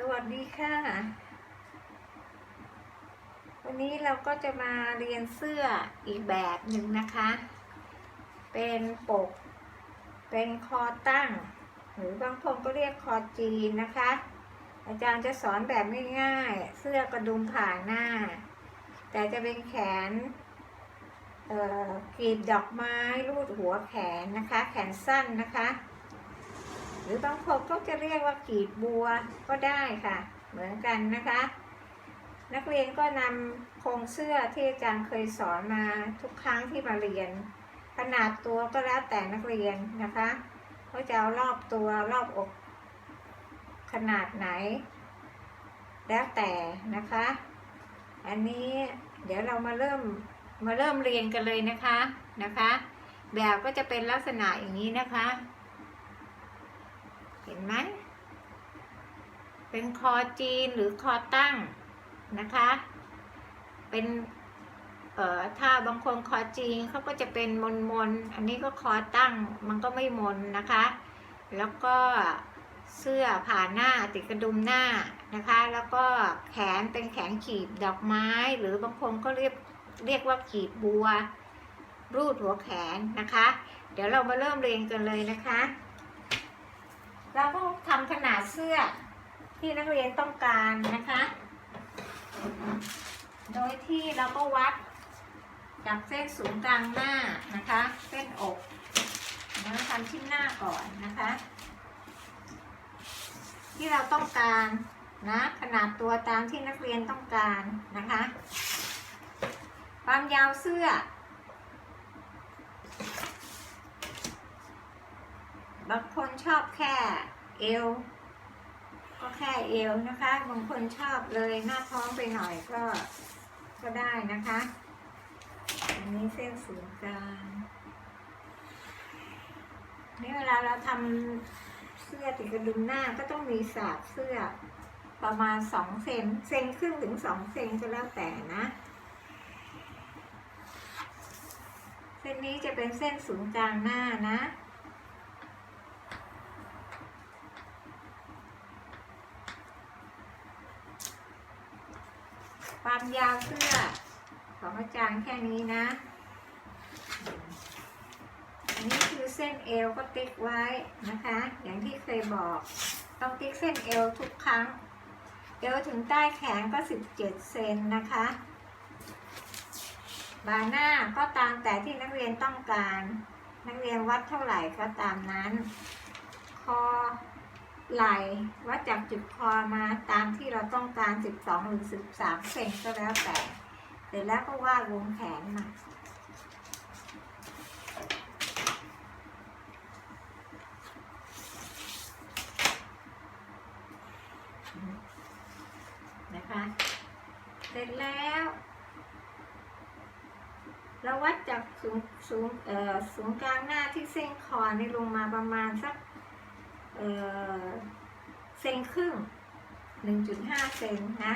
สวัสดีค่ะ วันนี้เราก็จะมาเรียนเสื้ออีกแบบหนึ่งนะคะ เป็นปก เป็นคอตั้ง หรือบางคนก็เรียกคอจีนนะคะ อาจารย์จะสอนแบบง่ายๆ เสื้อกระดุมผ่าหน้า แต่จะเป็นแขนเอ่อกรีบดอกไม้รูดหัวแขนนะคะ แขนสั้นนะคะ รือบางคนก็จะเรียกว่ากีบบัวก็ได้ค่ะ เหมือนกันนะคะ นักเรียนก็นำโครงเสื้อที่อาจารย์เคยสอนมาทุกครั้งที่มาเรียน ขนาดตัวก็แล้วแต่นักเรียนนะคะเขาจะเอารอบตัวรอบอก ขนาดไหน แล้วแต่นะคะ อันนี้เดี๋ยวเรามาเริ่มมาเริ่มเรียนกันเลยนะคะนะคะ แบบก็จะเป็นลักษณะอย่างนี้นะคะ เห็นไหม เป็นคอจีนหรือคอตั้งนะคะ เป็น เอ่อ ถ้าบางคนคอจีนเขาก็จะเป็นมนมนๆอันนี้ก็คอตั้ง มันก็ไม่มนนะคะ แล้วก็เสื้อผ่าหน้าติดกระดุมหน้านะคะ แล้วก็แขนเป็นแขนขีบดอกไม้ หรือบางคนก็เรียกเรียกว่าขีบบัว รูดหัวแขนนะคะ เดี๋ยวเรามาเริ่มเรียนกันเลยนะคะ เราก็ทำขนาดเสื้อที่นักเรียนต้องการนะคะ โดยที่เราก็วัดจากเส้นศูนย์กลางหน้านะคะ เส้นอกนะทำที่หน้าก่อนนะคะ ที่เราต้องการนะขนาดตัวตามที่นักเรียนต้องการนะคะ ความยาวเสื้อ บางคนชอบแค่เอว ก็แค่เอวนะคะ บางคนชอบเลยหน้าท้องไปหน่อยก็ก็ได้นะคะ อันนี้เส้นศูนย์กลางนี่เวลาเราทำเสื้อติดกระดุมหน้าก็ต้องมีสากเสื้อประมาณสองเซนเซนครึ่งถึงสองเซนก็แล้วแต่นะ เส้นนี้จะเป็นเส้นศูนย์กลางหน้านะ ความยาวเสื้อของอาจารย์แค่นี้นะ อันนี้คือเส้นเอวก็ติ๊กไว้นะคะ อย่างที่เคยบอก ต้องติ๊กเส้นเอวทุกครั้ง เอวถึงใต้แขนก็ 17 เซนนะคะ บาหน้าก็ตามแต่ที่นักเรียนต้องการ นักเรียนวัดเท่าไหร่ก็ตามนั้น คอ ไหล่วัดจากจุดคอมาตามที่เราต้องการ 12 หรือ 13เซนก็แล้วแต่เสร็จแล้วก็วาดวงแขนมานะคะเสร็จแล้ว เราวัดจากสูงสูงเอ่อสูงกลางหน้าที่เส้นคอนี่ลงมาประมาณสัก เซนครึ่ง 1.5 เซนนะ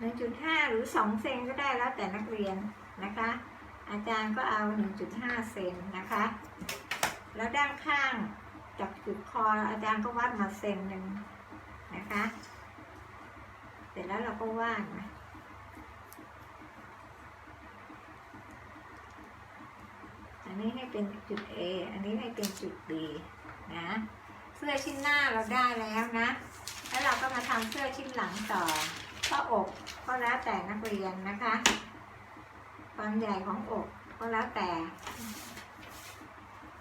1.5 หรือ 2 เซนก็ได้แล้วแต่นักเรียนนะคะ อาจารย์ก็เอา 1.5 เซนนะคะ แล้วด้านข้างจากจุดคออาจารย์ก็วัดมาเซนหนึ่งนะคะ เสร็จแล้วเราก็วาดนะอันนี้ให้เป็นจุด A อันนี้ให้เป็นจุด B นะเสื้อชิ้นหน้าเราได้แล้วนะ แล้วเราก็มาทำเสื้อชิ้นหลังต่อก็อกก็แล้วแต่นักเรียนนะคะ ความใหญ่ของอกก็แล้วแต่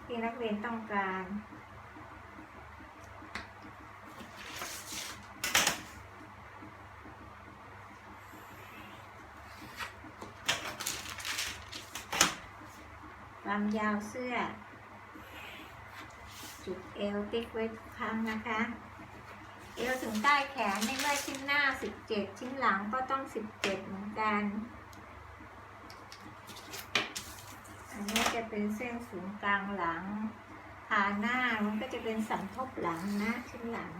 ที่นักเรียนต้องการความยาวเสื้อ จุดเอวติ๊กไว้ทุกครั้งนะคะ เอวถึงใต้แขนในเมื่อชิ้นหน้า 17 ชิ้นหลังก็ต้อง 17 เหมือนกัน อันนี้จะเป็นเส้นศูนย์กลางหลังผ่าหน้ามันก็จะเป็นสันทบหลังนะชิ้นหลัง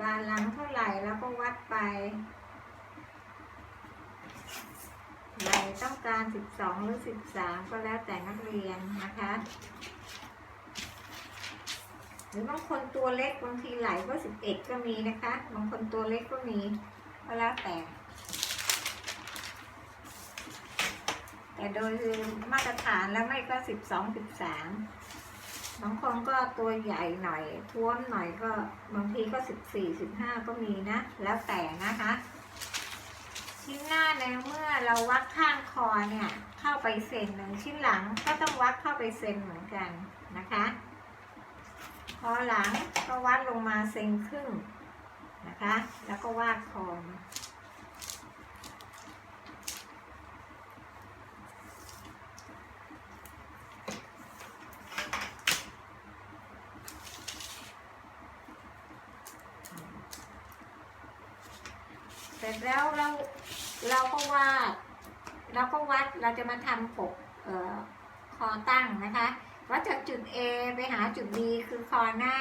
บานหลังเท่าไหร่แล้วก็วัดไปไหลต้องการ 12 หรือ 13 ก็แล้วแต่นักเรียนนะคะ หรือบางคนตัวเล็กบางทีไหลก็สิบเอ็ดก็มีนะคะ บางคนตัวเล็กก็มีก็แล้วแต่ แต่โดยมาตรฐานแล้วไม่ก็สิบสองสิบสามบางคนก็ตัวใหญ่หน่อยท้วมหน่อยก็บางทีก็สิบสี่สิบห้าก็มีนะ แล้วแต่นะคะ ชิ้นหน้าในเมื่อเราวัดข้างคอเนี่ย เข้าไปเซนหนึ่งชิ้นหลังก็ต้องวัดเข้าไปเซนเหมือนกันนะคะ พอหลังก็วัดลงมาเซนครึ่งนะคะ แล้วก็วาดคอมเสร็จแล้วเราเราก็วาดเราก็วัดเราจะมาทำปกเอ่อคอตั้งนะคะ วัดจากจุด A ไปหาจุด B คือคอหน้า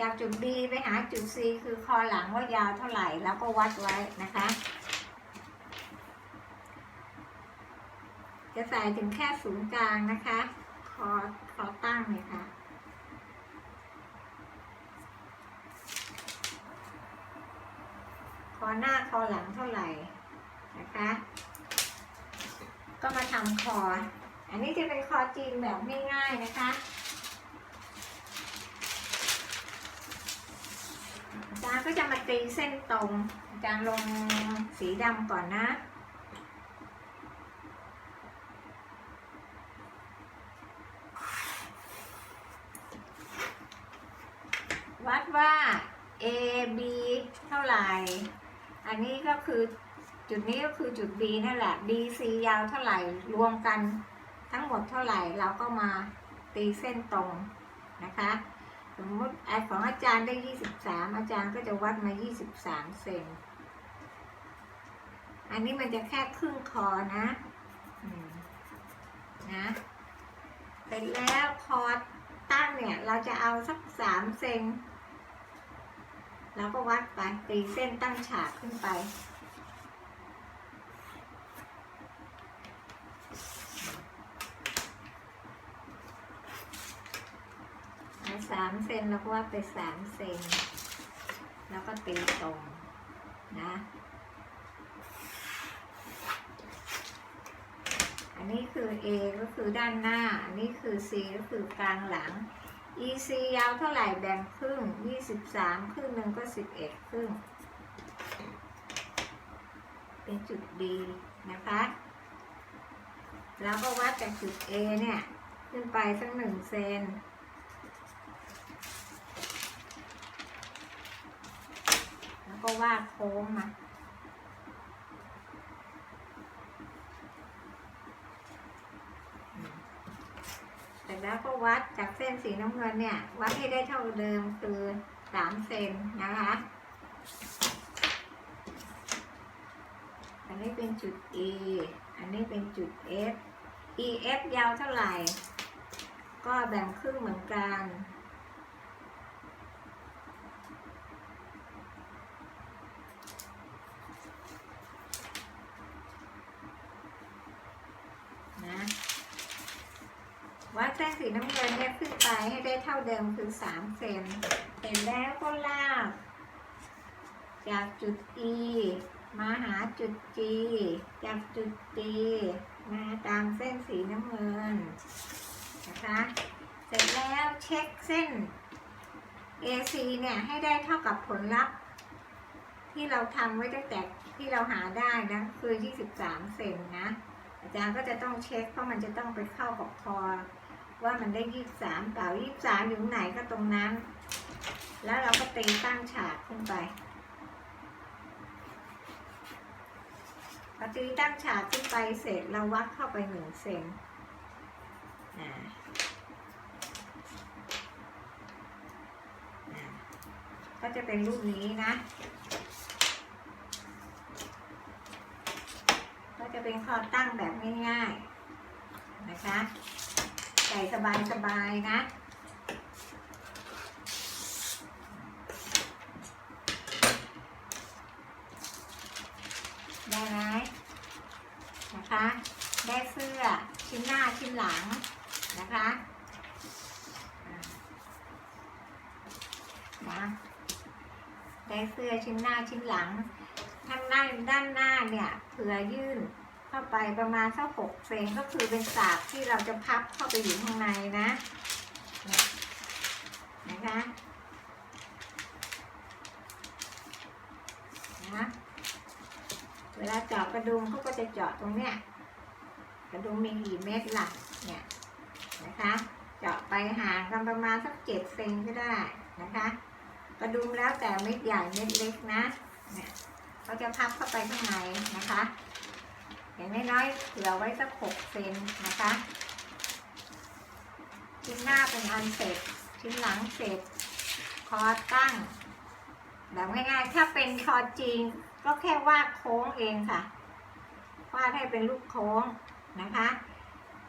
จากจุด B ไปหาจุด C คือคอหลังว่ายาวเท่าไหร่ แล้วก็วัดไว้นะคะ จะใส่ถึงแค่ศูนย์กลางนะคะ คอคอตั้งเลยค่ะคอหน้าคอหลังเท่าไหร่นะคะ ก็มาทำคอ อันนี้จะเป็นคอจีนแบบง่ายๆนะคะ อาจารย์ก็จะมาตีเส้นตรง อาจารย์ลงสีดำก่อนนะวัดว่า A B เท่าไหร่ อันนี้ก็คือจุดนี้ก็คือจุด B นั่นแหละ B C ยาวเท่าไหร่รวมกัน ทั้งหมดเท่าไหร่เราก็มาตีเส้นตรงนะคะ สมมติไอของอาจารย์ได้ 23 อาจารย์ก็จะวัดมา 23 เซน อันนี้มันจะแค่ครึ่งคอนะนะเสร็จแล้วคอตั้งเนี่ย เราจะเอาสัก3เซนเราก็วัดไปตีเส้นตั้งฉากขึ้นไป เอา สามเซนแล้วก็วัดไปสามเซนแล้วก็ตีตรงนะ อันนี้คือ A ก็คือด้านหน้า อันนี้คือ C ก็คือกลางหลัง EC ยาวเท่าไหร่แบ่งครึ่ง 23 ครึ่งหนึ่งก็ 11 ครึ่ง เป็นจุด D นะคะ แล้วก็วัดจากจุด A เนี่ย ขึ้นไปสักหนึ่งเซน แล้ว ก็วาดโค้งมา เสร็จแล้วก็วัดจากเส้นสีน้ำเงินเนี่ย วัดให้ได้เท่าเดิมคือสามเซนนะคะ อันนี้เป็นจุด E อันนี้เป็นจุด F EF ยาวเท่าไหร่ ก็แบ่งครึ่งเหมือนกัน นะ วัดเส้นสีน้ำเงินเนี่ยขึ้นไปให้ได้เท่าเดิมคือสามเซนเสร็จแล้วก็ลาก จากจุด E มาหาจุด G จากจุด G มาตามเส้นสีน้ำเงินนะคะเสร็จแล้วเช็คเส้น AC เนี่ยให้ได้เท่ากับผลลัพธ์ ที่เราทำไว้ตั้งแต่ที่เราหาได้นะคือ 23 เซนนะ อาจารย์ก็จะต้องเช็คเพราะมันจะต้องไปเข้ากับคอ ว่ามันได้23เปล่า23อยู่ไหนก็ตรงนั้น แล้วเราก็ตีตั้งฉากขึ้นไปพอตีตั้งฉากขึ้นไปเสร็จเราวัดเข้าไปหนึ่งเซนก็จะเป็นรูปนี้นะ ก็จะเป็นคอตั้งแบบง่ายๆนะคะ ใส่สบายๆนะ ได้ไหมนะคะ ได้เสื้อชิ้นหน้าชิ้นหลังนะคะนะได้เสื้อชิ้นหน้าชิ้นหลังทางด้านด้านหน้าเนี่ยเผื่อยื่น เข้าไปประมาณสักหกเซนก็คือเป็นสากที่เราจะพับเข้าไปอยู่ข้างในนะเนี่ยนะคะนะเวลาเจาะกระดุมเขาก็จะเจาะตรงเนี้ยกระดุมมีกี่เม็ดล่ะเนี่ยนะคะเจาะไปห่างกันประมาณสักเจ็ดเซนก็ได้นะคะ กระดุมแล้วแต่เม็ดใหญ่เม็ดเล็กนะเนี่ยเขาจะพับเข้าไปข้างในนะคะ อย่างน้อยๆเผื่อไว้สักหกเซนนะคะ ชิ้นหน้าเป็นอันเสร็จ ชิ้นหลังเสร็จ คอตั้ง แบบง่ายๆ ถ้าเป็นคอจริง ก็แค่วาดโค้งเองค่ะ วาดให้เป็นลูกโค้งนะคะ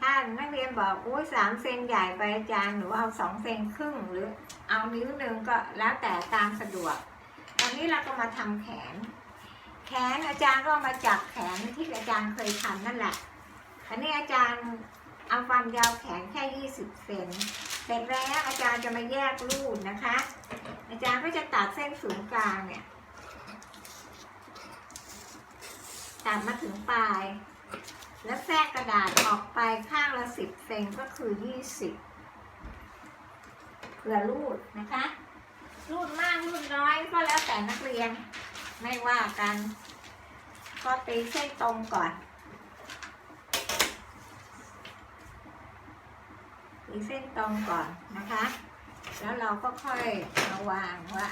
ถ้านักเรียนบอกอุ้ยสามเซนใหญ่ไปอาจารย์หนูเอาสองเซนครึ่งหรือเอานิ้วหนึ่งก็แล้วแต่ตามสะดวก ตอนนี้เราก็มาทำแขน แขนอาจารย์ก็มาจับแขนที่อาจารย์เคยทำนั่นแหละอันนี้อาจารย์เอาความยาวแขนแค่ 20 เซนเสร็จแล้วอาจารย์จะมาแยกรูดนะคะ อาจารย์ก็จะตัดเส้นศูนย์กลางเนี่ยตัดมาถึงปลาย แล้วแทรกกระดาษออกไปข้างละสิบเซนก็คือยี่สิบเผื่อรูดนะคะ รูดมากรูดน้อยก็แล้วแต่นักเรียน ไม่ว่ากัน ก็ตีเส้นตรงก่อนตีเส้นตรงก่อนนะคะ แล้วเราก็ค่อยมาวางว่า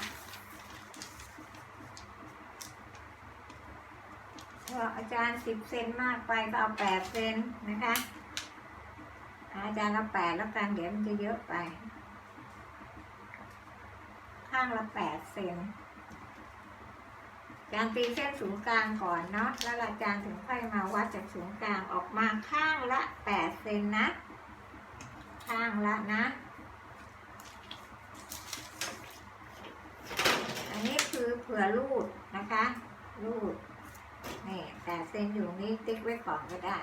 ว่าอาจารย์สิบเซนมากไปก็เอาแปดเซนนะคะ อาจารย์เอาแปดแล้วกันเดี๋ยวมันจะเยอะไป ข้างละแปดเซน จารตีเส้นศูนย์กลางก่อนเนาะ แล้วอาจารย์ถึงค่อยมาวัดจากศูนย์กลางออกมาข้างละแปดเซนนะ ข้างละนะ อันนี้คือเผื่อรูดนะคะ รูด นี่แต่เซนอยู่นี่ติ๊กไว้ก่อนก็ได้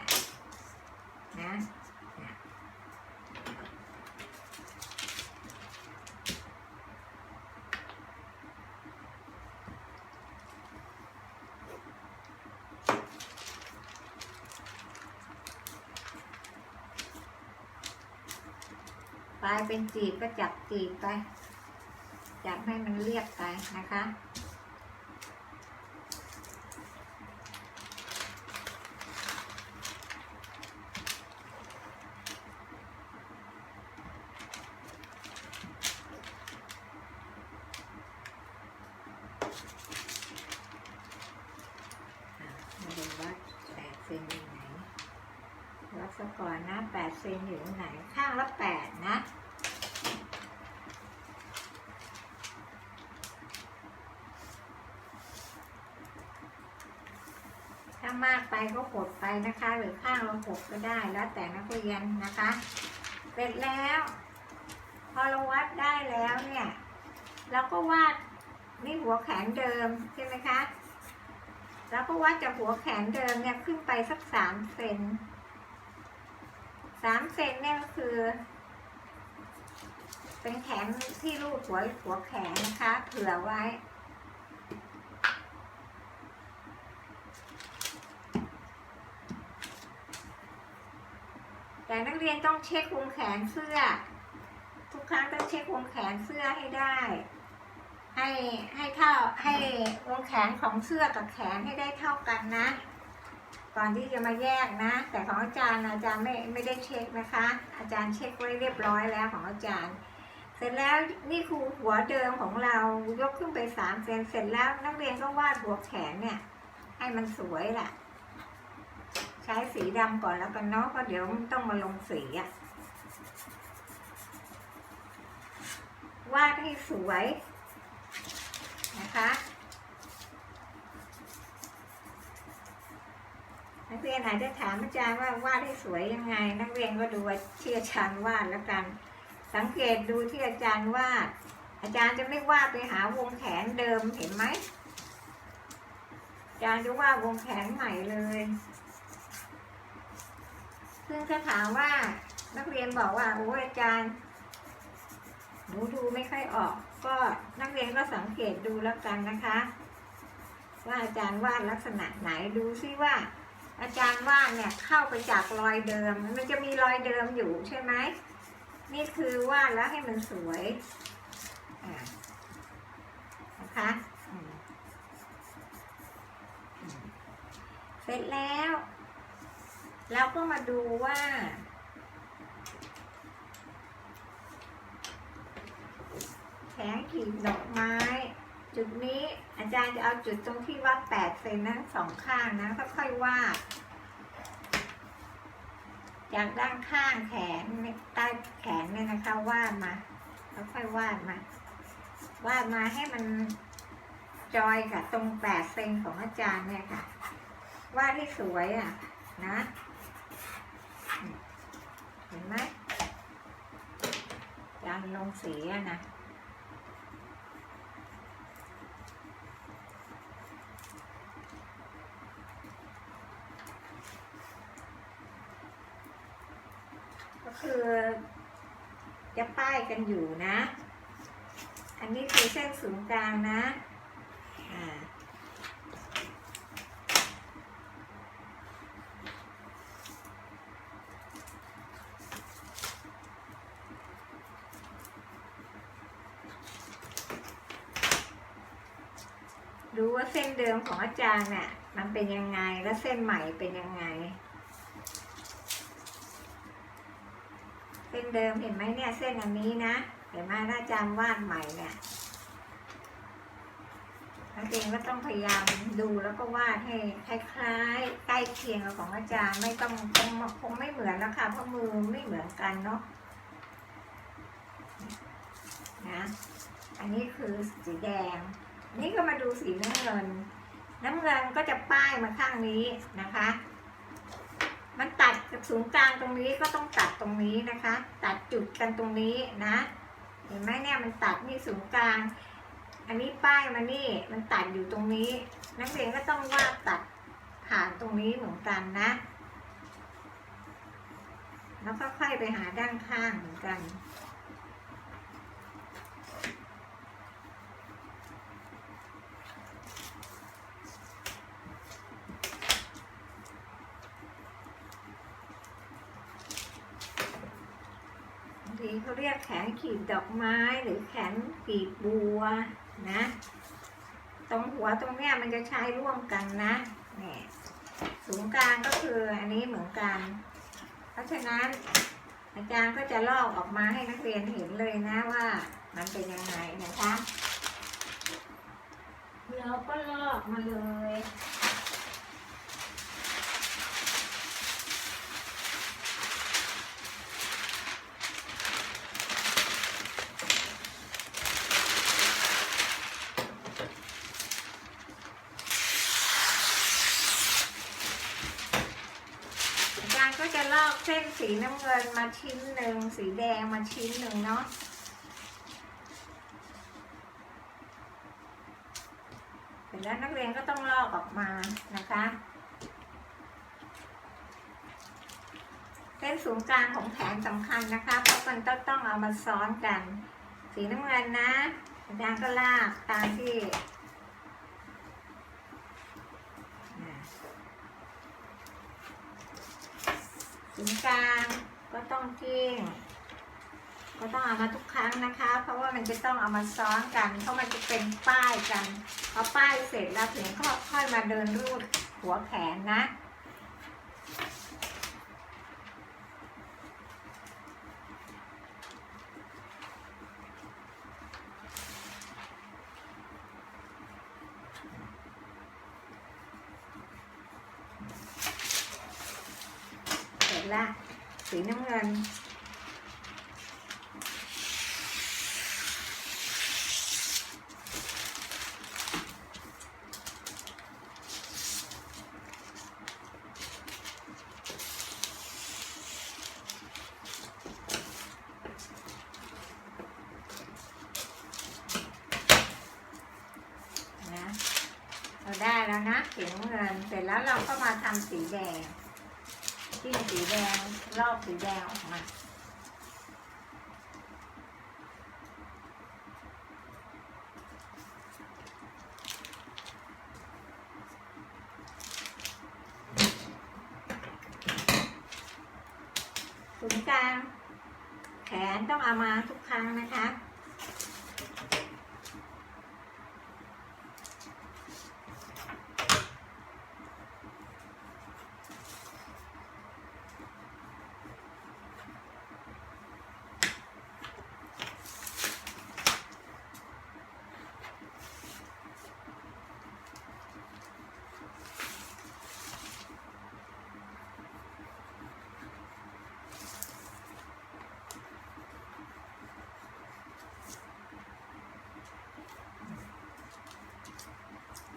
นะ ลายเป็นจีบก็จับจีบไป จับให้มันเรียบไปนะคะ มาดูวัดแปดเซนอยู่ไหน วัดซะก่อนนะแปดเซนอยู่ตรงไหน ข้างละแปดนะ ถ้ามากไปก็หดไปนะคะ หรือข้างเราหกก็ได้แล้วแต่นักเรียนนะคะ เสร็จแล้ว พอเราวัดได้แล้วเนี่ยเราก็วาดนี่หัวแขนเดิมใช่ไหมคะแล้วก็วัดจากหัวแขนเดิมเนี่ยขึ้นไปสักสามเซนสามเซนเนี่ยก็คือ เป็นแขนที่รูดหัวหัวแขนนะคะ เผื่อไว้ แต่นักเรียนต้องเช็ควงแขนเสื้อ ทุกครั้งต้องเช็ควงแขนเสื้อให้ได้ ให้ให้เท่าให้วงแขนของเสื้อกับแขนให้ได้เท่ากันนะก่อนที่จะมาแยกนะ แต่ของอาจารย์อาจารย์ไม่ไม่ได้เช็คนะคะ อาจารย์เช็คไว้เรียบร้อยแล้วของอาจารย์ เสร็จแล้วนี่คือหัวเดิมของเรายกขึ้นไปสามเซนเสร็จแล้วนักเรียนก็วาดหัวแขนเนี่ย ให้มันสวยแหละ ใช้สีดำก่อนแล้วกันเนาะเพราะเดี๋ยวมันต้องมาลงสีอะวาดให้สวยนะคะนักเรียนอาจจะถามอาจารย์ว่าวาดให้สวยยังไง นักเรียนก็ดูที่อาจารย์วาดแล้วกัน สังเกตดูที่อาจารย์วาด อาจารย์จะไม่วาดไปหาวงแขนเดิมเห็นไหมอาจารย์จะวาดวงแขนใหม่เลย ซึ่งถ้าถามว่านักเรียนบอกว่าโอ้อาจารย์หนูดูไม่ค่อยออก ก็นักเรียนก็สังเกตดูแล้วกันนะคะ ว่าอาจารย์วาดลักษณะไหนดูซิว่า อาจารย์วาดเนี่ยเข้าไปจากรอยเดิม มันจะมีรอยเดิมอยู่ใช่ไหมนี่คือวาดแล้วให้มันสวยนะคะเสร็จแล้ว เราก็มาดูว่า แผงขีดดอกไม้ จุดนี้อาจารย์จะเอาจุดตรงที่วัดแปดเซนนะสองข้างนะค่อยๆวาดจากด้านข้างแขนใต้แขนเนี่ยนะคะวาดมาแล้วค่อยวาดมาวาดมาให้มันจอยกับตรงแปดเซนของอาจารย์เนี่ยค่ะวาดให้สวยอะนะ เห็นไหมอาจารย์ ลงสีนะก็คือจะป้ายกันอยู่นะ อันนี้คือเส้นศูนย์กลางนะ อ่า ดูว่าเส้นเดิมของอาจารย์น่ะ มันเป็นยังไงแล้วเส้นใหม่เป็นยังไง เส้นเดิมเห็นไหมเนี่ยเส้นอันนี้นะ เห็นไหมาอาจารย์วาดใหม่เนี่ยนักเรียนก็ต้องพยายามดูแล้วก็วาดให้คล้ายๆใกล้เคียงกับของอาจารย์ไม่ต้องคงคงไม่เหมือนแล้วค่ะเพราะมือไม่เหมือนกันเนาะนะอันนี้คือสีแดง นี่ก็มาดูสีน้ำเงิน น้ำเงินก็จะป้ายมาข้างนี้นะคะ มันตัดกับศูนย์กลางตรงนี้ก็ต้องตัดตรงนี้นะคะ ตัดจุดกันตรงนี้นะ เห็นไหมเนี่ยมันตัดนี่ศูนย์กลาง อันนี้ป้ายมานี่มันตัดอยู่ตรงนี้ นักเรียนก็ต้องวาดตัดผ่านตรงนี้เหมือนกันนะ แล้วก็ค่อยไปหาด้านข้างเหมือนกัน เขาเรียกแขนขีดดอกไม้หรือแขนขีดบัวนะ ตรงหัวตรงเนี้ยมันจะใช้ร่วมกันนะเนี่ยศูนย์กลางก็คืออันนี้เหมือนกัน เพราะฉะนั้นอาจารย์ก็จะลอกออกมาให้นักเรียนเห็นเลยนะว่ามันเป็นยังไงนะคะเราก็ลอกมาเลย อาจารย์ก็จะลอก เส้นสีน้ำเงินมาชิ้นหนึ่งสีแดงมาชิ้นหนึ่งเนาะเสร็จแล้วนักเรียนก็ต้องลอกออกมานะคะ เส้นศูนย์กลางของแผนสำคัญนะคะเพราะมันต้องต้องเอามาซ้อนกัน สีน้ำเงินนะอาจารย์ก็ลากตามที่อ่า ถึงกลางก็ต้องเก้งก็ต้องเอามาทุกครั้งนะคะ เพราะว่ามันจะต้องเอามาซ้อนกัน เพราะมันจะเป็นป้ายกันพอป้ายเสร็จแล้วถึงก็ค่อยมาเดินรูดหัวแขนนะ เสร็จละสีน้ำเงิน นะ เรา นะสีน้ำเงิน เสร็จแล้วเราก็มาทำสีแดงจิ้มสีแดงรอบสีแดงออกมา ศูนย์กลาง แขนต้องเอามาทุกครั้งนะคะ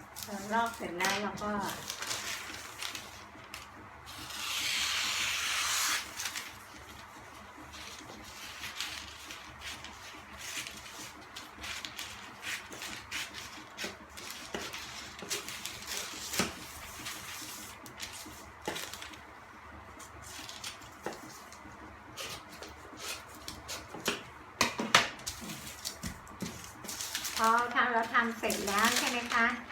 เรา ลอกเสร็จแล้วเราก็พอทำเราทำเสร็จแล้วใช่ไหมคะ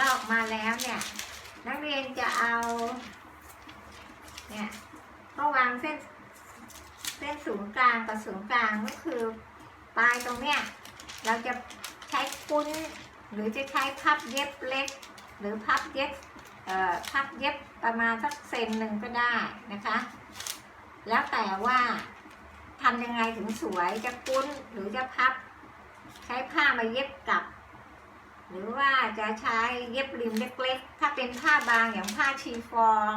ลอกมาแล้วเนี่ย นักเรียนจะเอา เนี่ยก็วางเส้น เส้นศูนย์กลางกับศูนย์กลางก็คือปลายตรงเนี้ยเราจะใช้คุ้น หรือจะใช้พับเย็บเล็ก หรือพับเย็บเอ่อพับเย็บประมาณสักเซนหนึ่งก็ได้นะคะ แล้วแต่ว่าทำยังไงถึงสวยจะคุ้นหรือจะพับ ใช้ผ้ามาเย็บกลับ หรือว่าจะใช้เย็บริมเล็กๆ ถ้าเป็นผ้าบางอย่างผ้าชีฟอง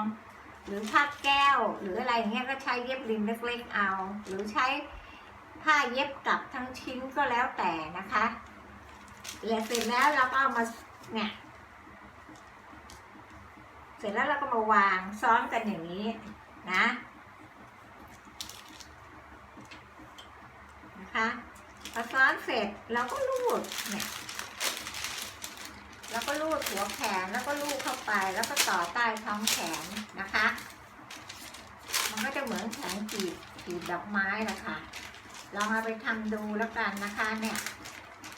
หรือผ้าแก้ว หรืออะไรอย่างเงี้ยก็ใช้เย็บริมเล็กๆเอา หรือใช้ผ้าเย็บกลับทั้งชิ้นก็แล้วแต่นะคะแล้วเสร็จแล้วเราก็เอามาเนี่ยเสร็จแล้วเราก็มาวางซ้อนกันอย่างนี้นะนะคะพอซ้อนเสร็จเราก็ลูดเนี่ย แล้วก็ลูดหัวแขนแล้วก็ลูดเข้าไป แล้วก็ต่อใต้ท้องแขนนะคะ มันก็จะเหมือนแขนกีบกีบดอกไม้นะคะลองเอาไปทำดูแล้วกันนะคะ เนี่ย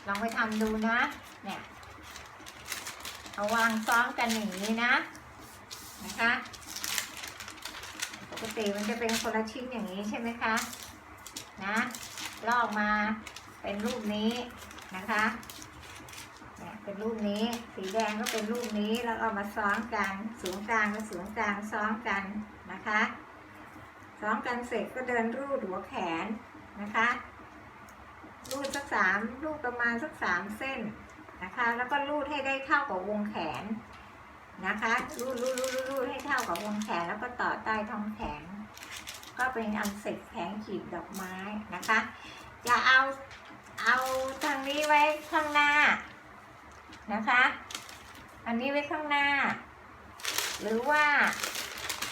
ลองไปทำดูนะ เนี่ยเอาวางซ้อมกันอย่างนี้นะ นะคะ ปกติมันจะเป็นคนละชิ้นอย่างนี้ใช่ไหมคะ นะลอกมาเป็นรูปนี้นะคะ เป็นรูปนี้ สีแดงก็เป็นรูปนี้แล้วเอามาซ้อนกันศูนย์กลางกับศูนย์กลางซ้อนกันนะคะซ้อนกันเสร็จก็เดินรูดหัวแขนนะคะ รูดสักสามรูดประมาณสักสามเส้นนะคะ แล้วก็รูดให้ได้เท่ากับวงแขนนะคะ รูดรูดรูดรูดรูดให้เท่ากับวงแขนแล้วก็ต่อใต้ท้องแขนก็เป็นอันเสร็จแผงขีดดอกไม้นะคะ จะเอาเอาทางนี้ไว้ข้างหน้า นะคะ อันนี้ไว้ข้างหน้า หรือว่า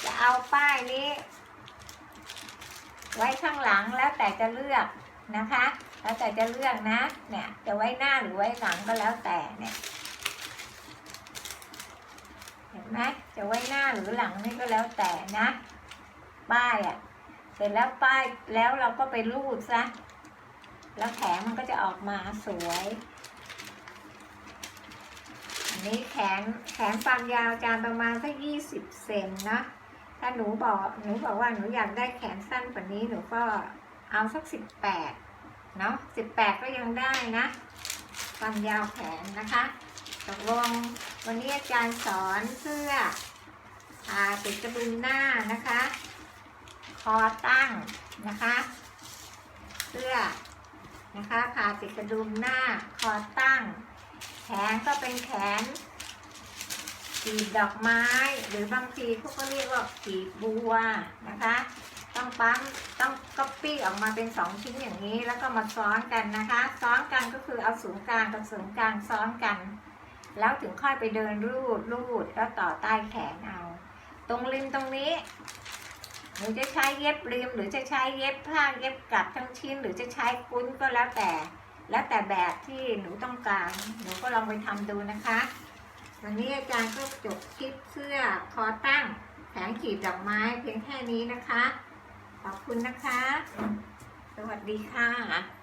จะเอาป้ายนี้ ไว้ข้างหลังแล้วแต่จะเลือกนะคะ แล้วแต่จะเลือกนะเนี่ยจะไว้หน้าหรือไว้หลังก็แล้วแต่เนี่ยเห็นไหมจะไว้หน้าหรือหลังนี่ก็แล้วแต่นะ ป้ายอะ่ะเสร็จแล้วป้ายแล้วเราก็ไปรูดซะแล้วแผงมันก็จะออกมาสวย นี้แขนแขนความยาวจานประมาณสักยี่สิบเซนนะถ้าหนูบอกหนูบอกว่าหนูอยากได้แขนสั้นกว่านี้หนูก็เอาสักสิบแปดเนาะสิบแปดก็ยังได้นะ ความยาวแขนนะคะตกลงวันนี้อาจารย์สอนเสื้อผ่าติดกระดุมหน้านะคะ คอตั้งนะคะ เสื้อนะคะผ่าติดกระดุมหน้าคอตั้ง ขนก็เป็นแขนกีบดอกไม้ หรือบางทีเขาก็เรียกว่ากีบบัวนะคะ ต้องปั๊มต้องก๊อปปี้ออกมาเป็นสองชิ้นอย่างนี้ แล้วก็มาซ้อนกันนะคะ ซ้อนกันก็คือเอาศูนย์กลางกับศูนย์กลางซ้อนกัน แล้วถึงค่อยไปเดินรูดรูดแล้วต่อใต้แขนเอา ตรงริมตรงนี้หนูจะใช้เย็บริมหรือจะใช้เย็บผ้าเย็บกลับทั้งชิ้น หรือจะใช้กุ้นก็แล้วแต่ แล้วแต่แบบที่หนูต้องการ หนูก็ลองไปทำดูนะคะวันนี้อาจารย์ก็จบคลิปเสื้อคอตั้งแผงขีดดอกไม้เพียงแค่นี้นะคะ ขอบคุณนะคะ สวัสดีค่ะ